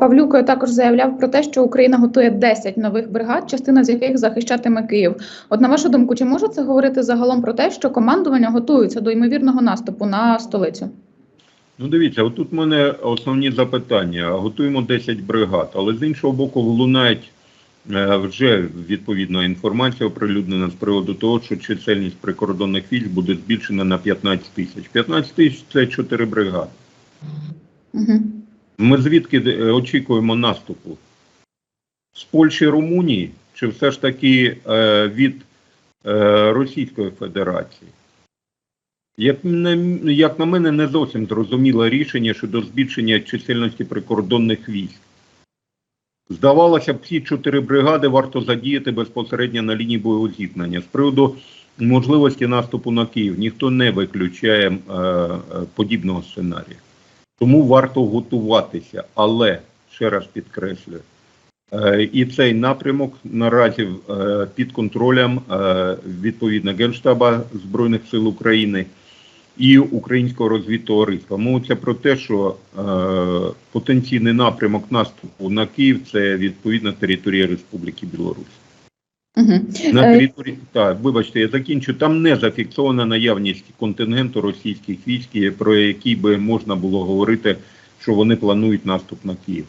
Павлюк також заявляв про те, що Україна готує 10 нових бригад, частина з яких захищатиме Київ. От на вашу думку, чи може це говорити загалом про те, що командування готується до ймовірного наступу на столицю? Ну, дивіться, отут в мене основні запитання. Готуємо 10 бригад, але з іншого боку, лунають е, вже відповідно інформація оприлюднена з приводу того, що чисельність прикордонних військ буде збільшена на 15 тисяч. 15 тисяч це 4 бригади. Угу. Ми звідки е, очікуємо наступу? З Польщі, Румунії, чи все ж таки е, від е, Російської Федерації? Як, на, як на мене, не зовсім зрозуміле рішення щодо збільшення чисельності прикордонних військ. Здавалося б, ці чотири бригади варто задіяти безпосередньо на лінії бойового зіткнення. З приводу можливості наступу на Київ ніхто не виключає е, е, подібного сценарію. Тому варто готуватися, але ще раз підкреслюю, е, і цей напрямок наразі е, під контролем е, відповідно Генштаба Збройних сил України і українського розвідтовариства. Мовиться про те, що потенційний напрямок наступу на Київ це відповідно територія Республіки Білорусь. Угу. На Е, території так, вибачте, я закінчу. Там не зафіксована наявність контингенту російських військ, про який би можна було говорити, що вони планують наступ на Київ.